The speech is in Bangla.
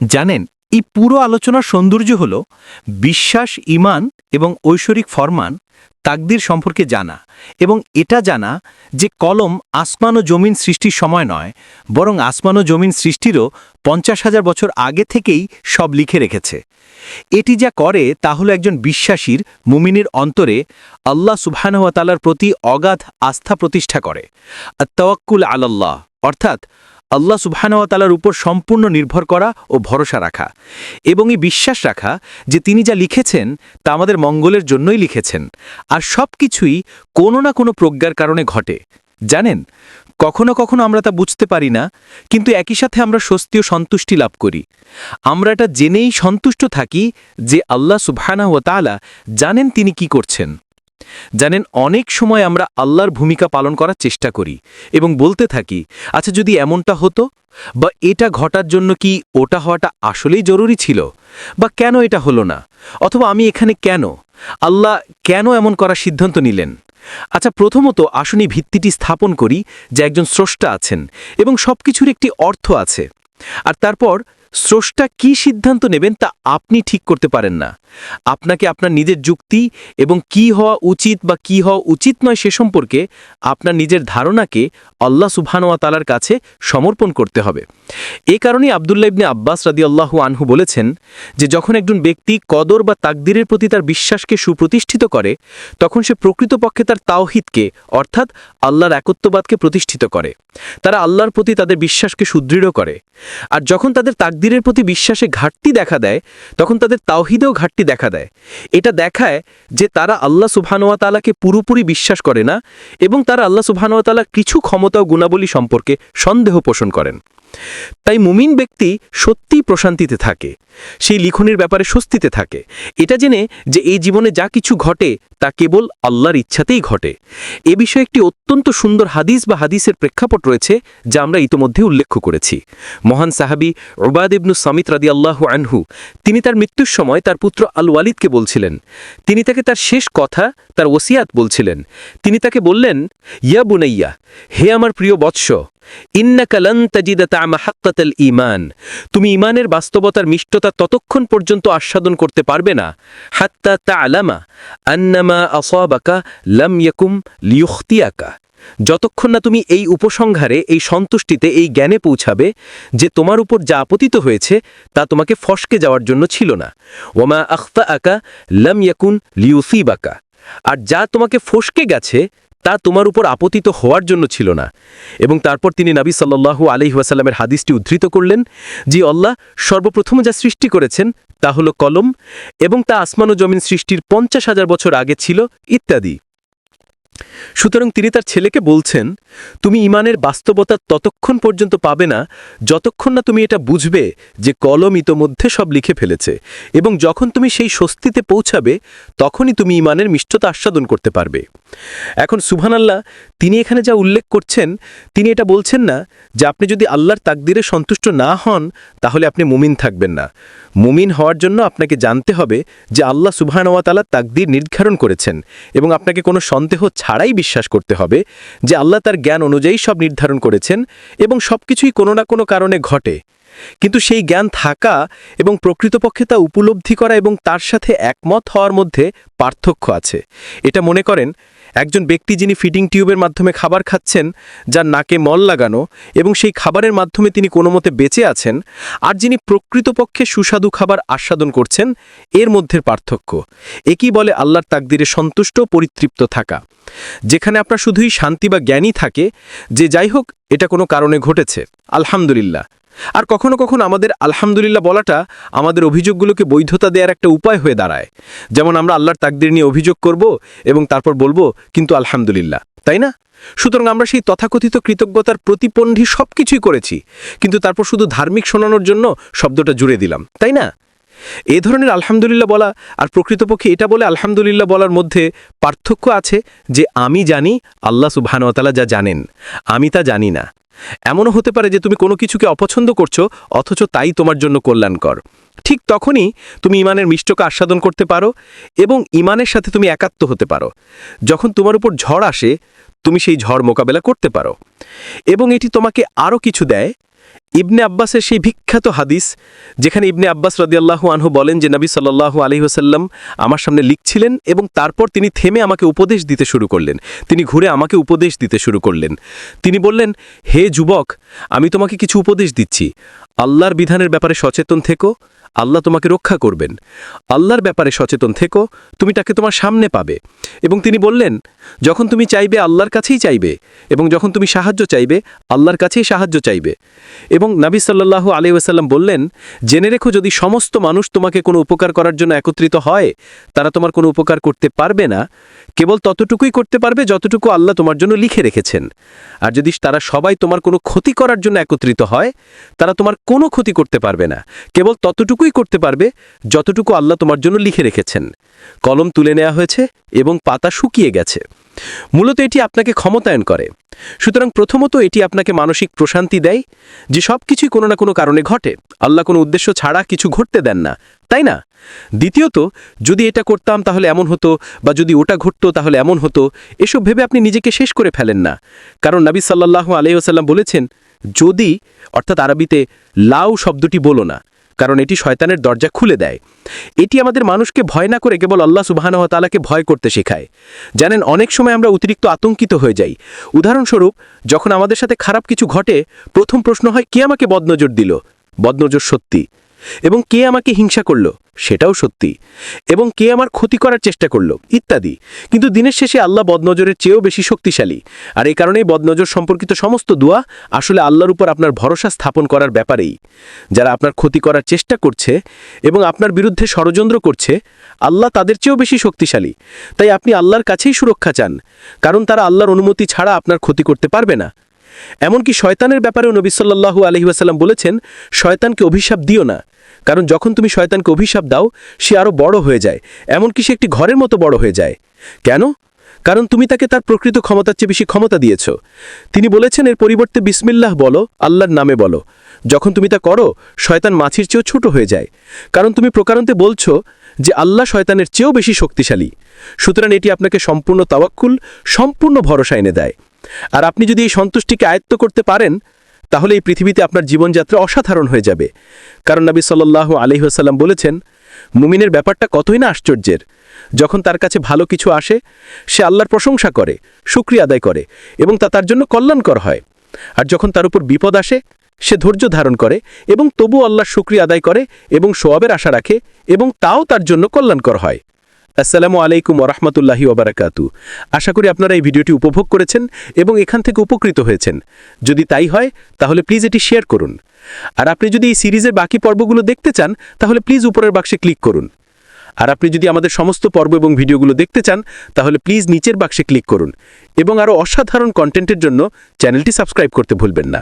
জানেন, এই পুরো আলোচনার সৌন্দর্য হল বিশ্বাস ইমান এবং ঐশ্বরিক ফরমান তাকদির সম্পর্কে জানা এবং এটা জানা যে কলম আসমান ও জমিন সৃষ্টির সময় নয়, বরং আসমান ও জমিন সৃষ্টিরও পঞ্চাশ হাজার বছর আগে থেকেই সব লিখে রেখেছে। এটি যা করে তা হলো একজন বিশ্বাসীর মুমিনের অন্তরে আল্লাহ সুবহানহাতালার প্রতি অগাধ আস্থা প্রতিষ্ঠা করে, আত্তাওয়াক্কুল আলাল্লাহ, অর্থাৎ আল্লাহ সুবহানাওয়াতালার উপর সম্পূর্ণ নির্ভর করা ও ভরসা রাখা এবং এই বিশ্বাস রাখা যে তিনি যা লিখেছেন তা আমাদের মঙ্গলের জন্যই লিখেছেন। আর সব কিছুই কোনো না কোনো প্রজ্ঞার কারণে ঘটে। জানেন, কখনো কখনো আমরা তা বুঝতে পারি না, কিন্তু একই সাথে আমরা স্বস্তি ও সন্তুষ্টি লাভ করি। আমরা এটা জেনেই সন্তুষ্ট থাকি যে আল্লাহ সুবহানা ও তালা জানেন তিনি কি করছেন। জানেন, অনেক সময় আমরা আল্লাহর ভূমিকা পালন করার চেষ্টা করি এবং বলতে থাকি আচ্ছা যদি এমনটা হতো? বা এটা ঘটার জন্য কি ওটা হওয়াটা আসলেই জরুরি ছিল? বা কেন এটা হলো না? অথবা আমি এখানে কেন? আল্লাহ কেন এমন করার সিদ্ধান্ত নিলেন? আচ্ছা প্রথমত আসুন ভিত্তিটি স্থাপন করি যে একজন স্রষ্টা আছেন এবং সবকিছুর একটি অর্থ আছে। আর তারপর স্রষ্টা কি সিদ্ধান্ত নেবেন তা আপনি ঠিক করতে পারেন না। আপনাকে আপনার নিজের যুক্তি এবং কি হওয়া উচিত বা কি হওয়া উচিত নয় সে সম্পর্কে আপনার নিজের ধারণাকে আল্লাহ সুবহানোয়া তালার কাছে সমর্পণ করতে হবে। এ কারণেই আবদুল্লা ইবনে আব্বাস রাদি আল্লাহু আনহু বলেছেন যে, যখন একজন ব্যক্তি কদর বা তাকদিরের প্রতি তার বিশ্বাসকে সুপ্রতিষ্ঠিত করে, তখন সে প্রকৃতপক্ষে তার তাওহিদকে, অর্থাৎ আল্লাহর একত্ববাদকে প্রতিষ্ঠিত করে। তারা আল্লাহর প্রতি তাদের বিশ্বাসকে সুদৃঢ় করে। আর যখন তাদের তাকদিরের প্রতি বিশ্বাসে ঘাটতি দেখা দেয়, তখন তাদের তাওহিদেও ঘাটতি দেখা দেয়। এটা দেখায় যে তারা আল্লাহ সুবহানুয়া তালাকে পুরোপুরি বিশ্বাস করে না এবং তারা আল্লাহ সুবহানুয়া তালা কিছু ক্ষমতা ও গুণাবলী সম্পর্কে সন্দেহ পোষণ করেন। তাই মুমিন ব্যক্তি সত্যিই প্রশান্তিতে থাকে, সেই লিখনের ব্যাপারে স্বস্তিতে থাকে। এটা জেনে যে এই জীবনে যা কিছু ঘটে, তা কেবল আল্লাহর ইচ্ছাতেই ঘটে। এ বিষয়ে একটি অত্যন্ত সুন্দর হাদিস বা হাদিসের প্রেক্ষাপট রয়েছে, যা আমরা ইতোমধ্যে উল্লেখ করেছি। মহান সাহাবি ওবাদ ইবনু সামিত রাদি আল্লাহ আনহু, তিনি তার মৃত্যুর সময় তার পুত্র আল ওয়ালিদকে বলছিলেন। তিনি তাকে তার শেষ কথা, তার ওসিয়াত বলছিলেন। তিনি তাকে বললেন, ইয়া বুনাইয়া, হে আমার প্রিয় বৎস ইন্নাকালন তাজিদা তামা হাক্কাতাল ইমান তুমি ইমানের বাস্তবতার মিষ্টতা ততক্ষণ পর্যন্ত আস্বাদন করতে পারবে না। হাত্তা তা আলামা আন্নামা আসাবাকা লাম ইয়াকুম লিউখতিয়াকা যতক্ষণ না তুমি এই উপসংহারে, এই সন্তুষ্টিতে, এই জ্ঞানে পৌঁছাবে যে তোমার উপর যা আপতিত হয়েছে, তা তোমাকে ফসকে যাওয়ার জন্য ছিল না। ওমা আখতা আকা লাম ইয়াকুন লিউসিবাকা। আর যা তোমাকে ফসকে গেছে তা তোমার উপর আপতিত হওয়ার জন্য ছিল না। এবং তারপর তিনি নাবী সাল্লাল্লাহু আলি ওয়াসাল্লামের হাদিসটি উদ্ধৃত করলেন যে অল্লাহ সর্বপ্রথম যা সৃষ্টি করেছেন তা হল কলম এবং তা আসমান ও জমিন সৃষ্টির পঞ্চাশ হাজার বছর আগে ছিল ইত্যাদি। সুতরাং তিনি তার ছেলেকে বলছেন, তুমি ইমানের বাস্তবতা ততক্ষণ পর্যন্ত পাবে না যতক্ষণ না তুমি এটা বুঝবে যে কলম ইতোমধ্যে সব লিখে ফেলেছে এবং যখন তুমি সেই স্বস্তিতে পৌঁছাবে তখনই তুমি ইমানের মিষ্টতা আস্বাদন করতে পারবে। এখন সুবহানাল্লাহ, তিনি এখানে যা উল্লেখ করছেন, তিনি এটা বলছেন না যে আপনি যদি আল্লাহর তাকদিরে সন্তুষ্ট না হন, তাহলে আপনি মুমিন থাকবেন না। মুমিন হওয়ার জন্য আপনাকে জানতে হবে যে আল্লাহ সুবহানওয়াতালা তাকদির নির্ধারণ করেছেন এবং আপনাকে কোনো সন্দেহ ছাড়াই বিশ্বাস করতে হবে যে আল্লাহ তার জ্ঞান অনুযায়ী সব নির্ধারণ করেছেন এবং সব কিছুই কোনো না কোনো কারণে ঘটে। কিন্তু সেই জ্ঞান থাকা এবং প্রকৃতপক্ষে তা উপলব্ধি করা এবং তার সাথে একমত হওয়ার মধ্যে পার্থক্য আছে। এটা মনে করেন একজন ব্যক্তি যিনি ফিডিং টিউবের মাধ্যমে খাবার খাচ্ছেন, যার নাকে মল লাগানো এবং সেই খাবারের মাধ্যমে তিনি কোনো মতে বেঁচে আছেন, আর যিনি প্রকৃতপক্ষে সুস্বাদু খাবার আস্বাদন করছেন, এর মধ্যে পার্থক্য। একই বলে আল্লাহর তাকদিরে সন্তুষ্ট পরিতৃপ্ত থাকা। যেখানে আপনার শুধুই শান্তি বা জ্ঞানই থাকে, যে যাই হোক, এটা কোনো কারণে ঘটেছে। আলহামদুলিল্লাহ। আর কখনো কখনো আমাদের আলহামদুলিল্লাহ বলাটা আমাদের অভিযোগগুলোকে বৈধতা দেওয়ার একটা উপায় হয়ে দাঁড়ায়। যেমন আমরা আল্লাহর তাকদির নিয়ে অভিযোগ করব এবং তারপর বলব, কিন্তু আলহামদুলিল্লাহ। তাই না? সুতরাং আমরা সেই তথাকথিত কৃতজ্ঞতার প্রতিপন্ধী সব কিছুই করেছি, কিন্তু তারপর শুধু ধার্মিক শোনানোর জন্য শব্দটা জুড়ে দিলাম, তাই না? এ ধরনের আলহামদুলিল্লাহ বলা আর প্রকৃতপক্ষে এটা বলে আলহামদুলিল্লাহ বলার মধ্যে পার্থক্য আছে যে আমি জানি, আল্লাহ সুবহানতালা যা জানেন, আমি তা জানি না। এমনও হতে পারে যে তুমি কোনো কিছুকে অপছন্দ করছ, অথচ তাই তোমার জন্য কল্যাণকর। ঠিক তখনই তুমি ইমানের মিষ্টকে আস্বাদন করতে পারো এবং ইমানের সাথে তুমি একাত্ম হতে পারো। যখন তোমার উপর ঝড় আসে, তুমি সেই ঝড় মোকাবেলা করতে পারো। এবং এটি তোমাকে আরও কিছু দেয় ইবনে আব্বাসের সেই বিখ্যাত হাদিস, যেখানে ইবনে আব্বাস রদিয়াল্লাহু আনহু বলেন যে নবী সাল্লাল্লাহু আলী ওসাল্লাম আমার সামনে লিখছিলেন এবং তারপর তিনি থেমে আমাকে উপদেশ দিতে শুরু করলেন। তিনি ঘুরে আমাকে উপদেশ দিতে শুরু করলেন। তিনি বললেন, হে যুবক, আমি তোমাকে কিছু উপদেশ দিচ্ছি। আল্লাহর বিধানের ব্যাপারে সচেতন থেকো, আল্লাহ তোমাকে রক্ষা করবেন। আল্লাহর ব্যাপারে সচেতন থেকো, তুমি তাকে তোমার সামনে পাবে। এবং তিনি বললেন, যখন তুমি চাইবে, আল্লাহর কাছেই চাইবে। এবং যখন তুমি সাহায্য চাইবে, আল্লাহর কাছেই সাহায্য চাইবে। এবং নাবি সাল্লাল্লাহু আলী ওয়াসাল্লাম বললেন, জেনে রেখো, যদি সমস্ত মানুষ তোমাকে কোনো উপকার করার জন্য একত্রিত হয়, তারা তোমার কোনো উপকার করতে পারবে না। কেবল ততটুকুই করতে পারবে, যতটুকু আল্লাহ তোমার জন্য লিখে রেখেছেন। আর যদি তারা সবাই তোমার কোনো ক্ষতি করার জন্য একত্রিত হয়, তারা তোমার কোনো ক্ষতি করতে পারবে না। কেবল ততটুকুই করতে পারবে যতটুকু আল্লাহ তোমার জন্য লিখে রেখেছেন। কলম তুলে নেওয়া হয়েছে এবং পাতা শুকিয়ে গেছে। মূলত এটি আপনাকে ক্ষমতায়ন করে। সুতরাং প্রথমত এটি আপনাকে মানসিক প্রশান্তি দেয় যে সব কিছুই কোনো না কোনো কারণে ঘটে। আল্লাহ কোনো উদ্দেশ্য ছাড়া কিছু ঘটতে দেন না। তাই না? দ্বিতীয়ত, যদি এটা করতাম তাহলে এমন হতো বা যদি ওটা ঘটতো তাহলে এমন হতো। এসব ভেবে আপনি নিজেকে শেষ করে ফেলেন না। কারণ নবী সাল্লাল্লাহু আলহিহাসাল্লাম বলেছেন যদি, অর্থাৎ আরবিতে লাউ শব্দটি বলো না, কারণ এটি শয়তানের দরজা খুলে দেয়। এটি আমাদের মানুষকে ভয় না করে কেবল আল্লাহ সুবাহানহতালাকে ভয় করতে শেখায়। জানেন, অনেক সময় আমরা অতিরিক্ত আতঙ্কিত হয়ে যাই। উদাহরণস্বরূপ, যখন আমাদের সাথে খারাপ কিছু ঘটে, প্রথম প্রশ্ন হয়, কে আমাকে বদনজর দিল? বদনজর সত্যি। এবং কে আমাকে হিংসা করল, সেটাও সত্যি। এবং কে আমার ক্ষতি করার চেষ্টা করল, ইত্যাদি। কিন্তু দিনের শেষে আল্লাহ বদনজরের চেয়েও বেশি শক্তিশালী। আর এই কারণেই বদনজর সম্পর্কিত সমস্ত দোয়া আসলে আল্লাহর উপর আপনার ভরসা স্থাপন করার ব্যাপারেই। যারা আপনার ক্ষতি করার চেষ্টা করছে এবং আপনার বিরুদ্ধে ষড়যন্ত্র করছে, আল্লাহ তাদের চেয়েও বেশি শক্তিশালী। তাই আপনি আল্লাহর কাছেই সুরক্ষা চান। কারণ তারা আল্লাহর অনুমতি ছাড়া আপনার ক্ষতি করতে পারবে না। এমনকি শয়তানের ব্যাপারেও নবী সাল্লাল্লাহু আলহিউসাল্লাম বলেছেন, শয়তানকে অভিশাপ দিও না, কারণ যখন তুমি শয়তানকে অভিশাপ দাও, সে আরও বড় হয়ে যায়, এমনকি সে একটি ঘরের মতো বড় হয়ে যায়। কেন? কারণ তুমি তাকে তার প্রকৃত ক্ষমতার চেয়ে বেশি ক্ষমতা দিয়েছ। তিনি বলেছেন, এর পরিবর্তে বিসমিল্লাহ বলো, আল্লাহর নামে বলো। যখন তুমি তা করো, শয়তান মাছির চেয়েও ছোট হয়ে যায়। কারণ তুমি প্রকারান্তে বলছো যে, আল্লাহ শয়তানের চেয়েও বেশি শক্তিশালী। সুতরাং এটি আপনাকে সম্পূর্ণ তাওয়াক্কুল, সম্পূর্ণ ভরসা এনে দেয়। আর আপনি যদি এই সন্তুষ্টিকে আয়ত্ত করতে পারেন, তাহলে এই পৃথিবীতে আপনার জীবনযাত্রা অসাধারণ হয়ে যাবে। কারণ নবী সাল্লাহ আলহিহাসাল্লাম বলেছেন, মুমিনের ব্যাপারটা কতই না আশ্চর্যের। যখন তার কাছে ভালো কিছু আসে, সে আল্লাহর প্রশংসা করে সুক্রিয়া আদায় করে, এবং তা তার জন্য কল্যাণকর হয়। আর যখন তার উপর বিপদ আসে, সে ধৈর্য ধারণ করে, এবং তবু আল্লাহর সুক্রিয়া আদায় করে, এবং সোয়াবের আশা রাখে, এবং তাও তার জন্য কল্যাণকর হয়। আসসালামু আলাইকুম ওরহমতুল্লাহি ওবরাকাতু আশা করি আপনারা এই ভিডিওটি উপভোগ করেছেন এবং এখান থেকে উপকৃত হয়েছেন। যদি তাই হয়, তাহলে প্লিজ এটি শেয়ার করুন। আর আপনি যদি এই সিরিজের বাকি পর্বগুলো দেখতে চান, তাহলে প্লিজ উপরের বাক্সে ক্লিক করুন। আর আপনি যদি আমাদের সমস্ত পর্ব এবং ভিডিওগুলো দেখতে চান, তাহলে প্লিজ নিচের বাক্সে ক্লিক করুন। এবং আরও অসাধারণ কন্টেন্টের জন্য চ্যানেলটি সাবস্ক্রাইব করতে ভুলবেন না।